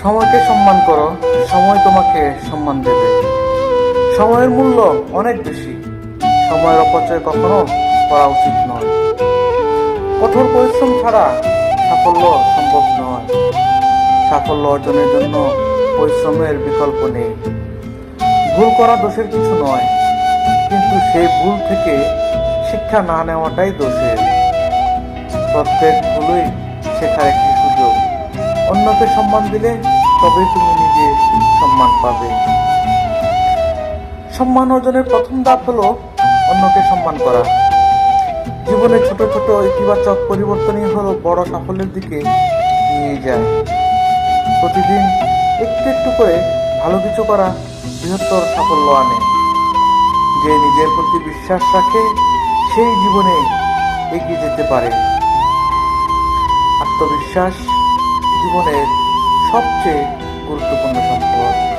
সময়কে সম্মান করো, সময় তোমাকে সম্মান দেবে। সময়ের মূল্য অনেক বেশি, সময়ের অপচয় কখনো করা উচিত নয়। কঠোর পরিশ্রম ছাড়া সাফল্য সম্ভব নয়। সাফল্য অর্জনের জন্য পরিশ্রমের বিকল্প নেই। ভুল করা দোষের কিছু নয়, কিন্তু সেই ভুল থেকে শিক্ষা না নেওয়াটাই দোষের। প্রত্যেক ভুলই শেখার একটি অন্যকে সম্মান দিলে তবে তুমি নিজে সম্মান পাবে। সম্মান অর্জনের প্রথম ধাপ হলো অন্যকে সম্মান করা। জীবনে ছোট ছোট ইতিবাচক পরিবর্তনই হলো বড় সাফল্যের দিকে নিয়ে যায়। প্রতিদিন একটু একটু করে ভালো কিছু করা বৃহত্তর সাফল্য আনে। যে নিজের প্রতি বিশ্বাস রাখে, সেই জীবনে এগিয়ে যেতে পারে। আত্মবিশ্বাস জীবনের সবচেয়ে গুরুত্বপূর্ণ সম্পদ।